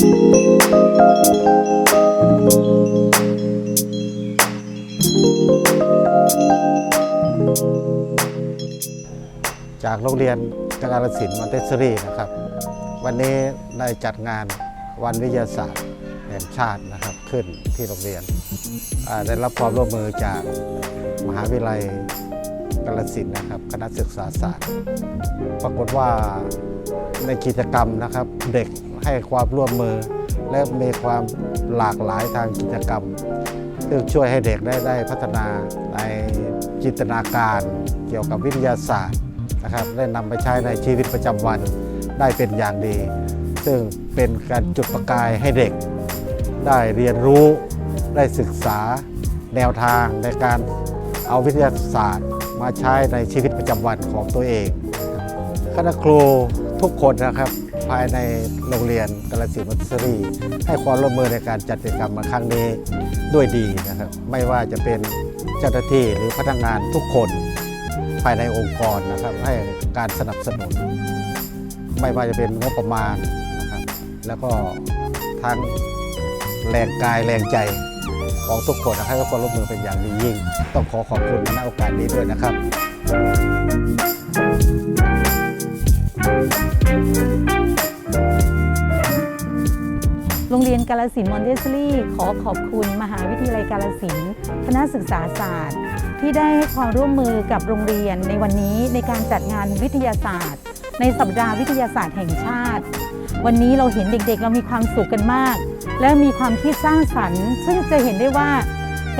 จากโรงเรียนกาลสินธุ์มอนเตสซอรี่นะครับ วันนี้ได้จัดงานวันวิทยาศาสตร์แห่งชาตินะครับขึ้นที่โรงเรียนได้รับความร่วมมือจากมหาวิทยาลัยกาลสินธุ์นะครับ คณะศึกษาศาสตร์ ปรากฏว่าในกิจกรรมนะครับเด็ก ให้ความร่วมมือ และมีความหลากหลายทางกิจกรรม ซึ่งช่วยให้เด็กได้ได้พัฒนาในจินตนาการเกี่ยวกับวิทยาศาสตร์นะครับได้นำไปใช้ในชีวิตประจำวันได้เป็นอย่างดี ซึ่งเป็นการจุดประกายให้เด็ก ได้เรียนรู้ได้ศึกษาแนวทางในการเอาวิทยาศาสตร์มาใช้ในชีวิตประจำวันของตัวเองคณะครูทุกคนนะครับ ภายในโรงเรียนกาลสินธุ์มัตสรีให้ความร่วมมือในการจัดกิจกรรมมาครั้งนี้ด้วยดีนะครับ ไม่ว่าจะเป็นเจ้าหน้าที่หรือพนักงานทุกคนภายในองค์กรนะครับ ให้การสนับสนุน ไม่ว่าจะเป็นงบประมาณนะครับแล้วก็ทั้งแรงกายแรงใจของทุกคนนะครับให้ความร่วมมือเป็นอย่างดียิ่ง ต้องขอขอบคุณณโอกาสนี้ด้วยนะครับ โรงเรียนกาลสินมอนเตสซอรี่ขอขอบคุณมหาวิทยาลัยกาลสินคณะศึกษาศาสตร์ ที่ได้ให้ความร่วมมือกับโรงเรียนในวันนี้ในการจัดงานวิทยาศาสตร์ ในสัปดาห์วิทยาศาสตร์แห่งชาติ วันนี้เราเห็นเด็กๆ เรามีความสุขกันมาก และมีความคิดสร้างสรรค์ ซึ่งจะเห็นได้ว่า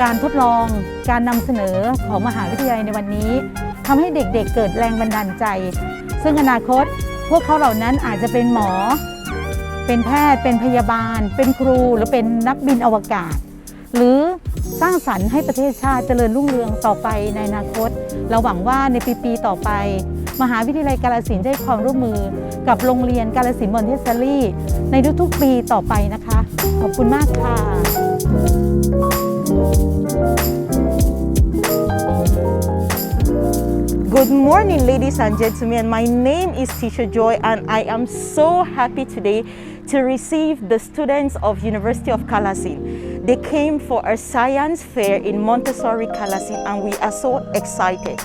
การทดลองการนำเสนอของมหาวิทยาลัยในวันนี้ทำให้เด็กๆเเกิดแรงบันดาลใจ ซึ่งอนาคตพวกเขาเหล่านั้นอาจจะเป็นหมอ เป็นแพทย์ เป็นพยาบาล เป็นครู หรือเป็นนักบินอวกาศ หรือสร้างสรรค์ให้ประเทศชาติเจริญรุ่งเรืองต่อไปในอนาคต เราหวังว่าในปีๆต่อไป มหาวิทยาลัยกาลสินได้ความร่วมมือ กับโรงเรียนกาลสินมอนเทสซอรี่ในทุกๆปีต่อไปนะคะ ขอบคุณมากค่ะ Good morning, ladies and gentlemen. My name is Tisha Joy, and I am so happy today to receive the students of University of Kalasin. They came for a science fair in Montessori, Kalasin, and we are so excited.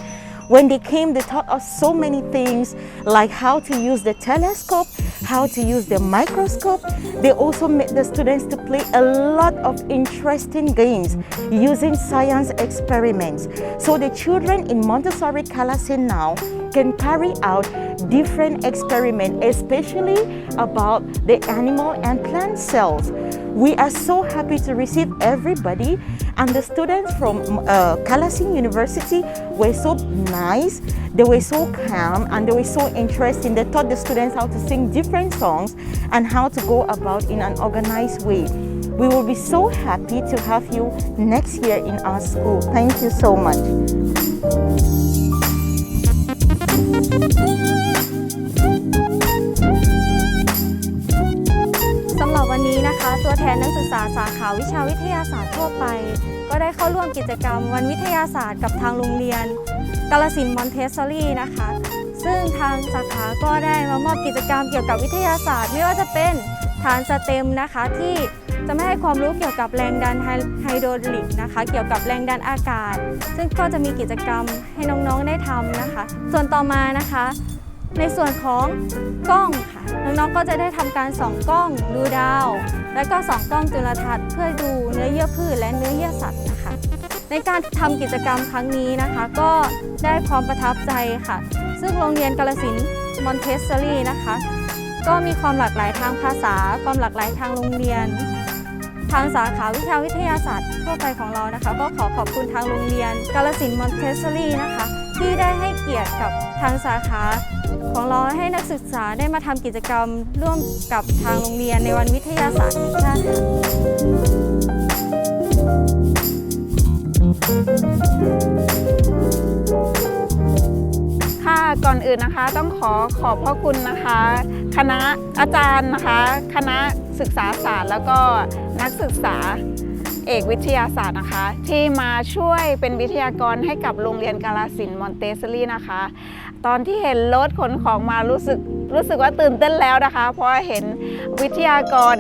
When they came, they taught us so many things like how to use the telescope, how to use the microscope. They also made the students to play a lot of interesting games using science experiments. So the children in Montessori Kalasin now can carry out different experiments, especially about the animal and plant cells. We are so happy to receive everybody, and the students from uh, Kalasin University were so nice, they were so calm, and they were so interesting. They taught the students how to sing different songs and how to go about in an organized way. We will be so happy to have you next year in our school. Thank you so much. สำหรับวันนี้นะคะ ตัวแทนนักศึกษาสาขาวิชาวิทยาศาสตร์ทั่วไป ก็ได้เข้าร่วมกิจกรรมวันวิทยาศาสตร์กับทางโรงเรียนกาลสินธุ์มอนเทสซอรี่นะคะ ซึ่งทางสาขาก็ได้มามอบกิจกรรมเกี่ยวกับวิทยาศาสตร์ ไม่ว่าจะเป็นฐานสเต็มนะคะที่ จะไม่ให้ความรู้เกี่ยวกับแรงดันไฮโดรลิกนะคะ เกี่ยวกับแรงดันอากาศ ซึ่งก็จะมีกิจกรรมให้น้องๆได้ทำนะคะ ส่วนต่อมานะคะ ในส่วนของกล้องค่ะ น้องๆก็จะได้ทำการส่องกล้องดูดาว และก็ส่องกล้องจุลทรรศน์เพื่อดูเนื้อเยื่อพืชและเนื้อเยื่อสัตว์นะคะในการทำกิจกรรมครั้งนี้นะคะ ก็ได้ความประทับใจค่ะ ซึ่งโรงเรียนกาลสินมอนเทสซอรี่นะคะ ก็มีความหลากหลายทางภาษา ความหลากหลายทางโรงเรียน ทางสาขาวิชาวิทยาศาสตร์ทั่วไปของเรานะคะ ก็ขอขอบคุณทางโรงเรียน กาลสินธุ์มอนเทสซอรี่นะคะ ที่ได้ให้เกียรติกับทางสาขาของเราให้นักศึกษาได้มาทำกิจกรรมร่วมกับทางโรงเรียนในวันวิทยาศาสตร์แห่งชาติค่ะค่ะก่อนอื่นนะคะต้องขอขอบพระคุณนะคะ คณะอาจารย์นะคะ คณะศึกษาศาสตร์แล้วก็ นักศึกษาเอกวิทยาศาสตร์นะคะ ที่มาช่วยเป็นวิทยากรให้กับโรงเรียนกาลสินมอนเตสซอรี่นะคะ ตอนที่เห็นรถขนของมารู้สึกรู้สึกว่าตื่นเต้นแล้วนะคะ เพราะเห็นวิทยากร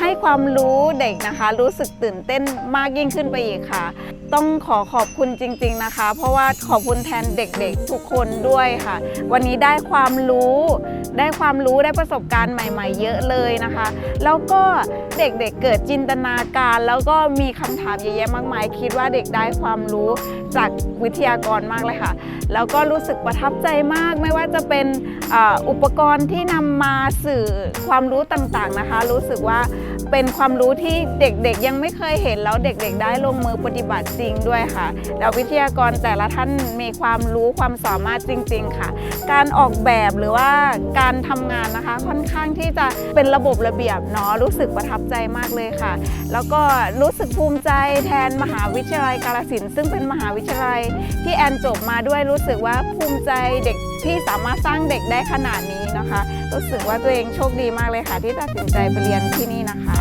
ให้ความรู้เด็กนะคะ รู้สึกตื่นเต้นมากยิ่งขึ้นไปอีกค่ะต้องขอขอบคุณจริง ๆนะคะ เพราะว่าขอบคุณแทนเด็กๆ ทุกคนด้วยค่ะ วันนี้ได้ความรู้ ได้ความรู้ได้ประสบการณ์ใหม่ ๆ เยอะเลยนะคะ แล้วก็เด็กๆเกิดจินตนาการ แล้วก็มีคำถามเยอะแยะมากมาย คิดว่าเด็กได้ความรู้จากวิทยากรมากเลยค่ะ แล้วก็รู้สึกประทับใจมากไม่ว่าจะเป็นออุปกรณ์ที่นำมาสื่อความรู้ต่างๆนะคะ รู้สึกว่า เป็นความรู้ที่เด็กๆ ยังไม่เคยเห็นแล้วเด็กๆ ได้ลงมือปฏิบัติจริงด้วยค่ะ แล้ววิทยากรแต่ละท่านมีความรู้ความสามารถจริง ๆ ค่ะ การออกแบบหรือว่าการทำงานนะคะ ค่อนข้างที่จะเป็นระบบระเบียบเนาะรู้สึกประทับใจมากเลยค่ะ แล้วก็รู้สึกภูมิใจแทนมหาวิทยาลัยกาลสินซึ่งเป็นมหาวิทยาลัยที่แอนจบมาด้วยรู้สึกว่าภูมิใจเด็ก ที่สามารถสร้างเด็กได้ขนาดนี้นะคะ รู้สึกว่าตัวเองโชคดีมากเลยค่ะ ที่ตัดสินใจไปเรียนที่นี่นะคะ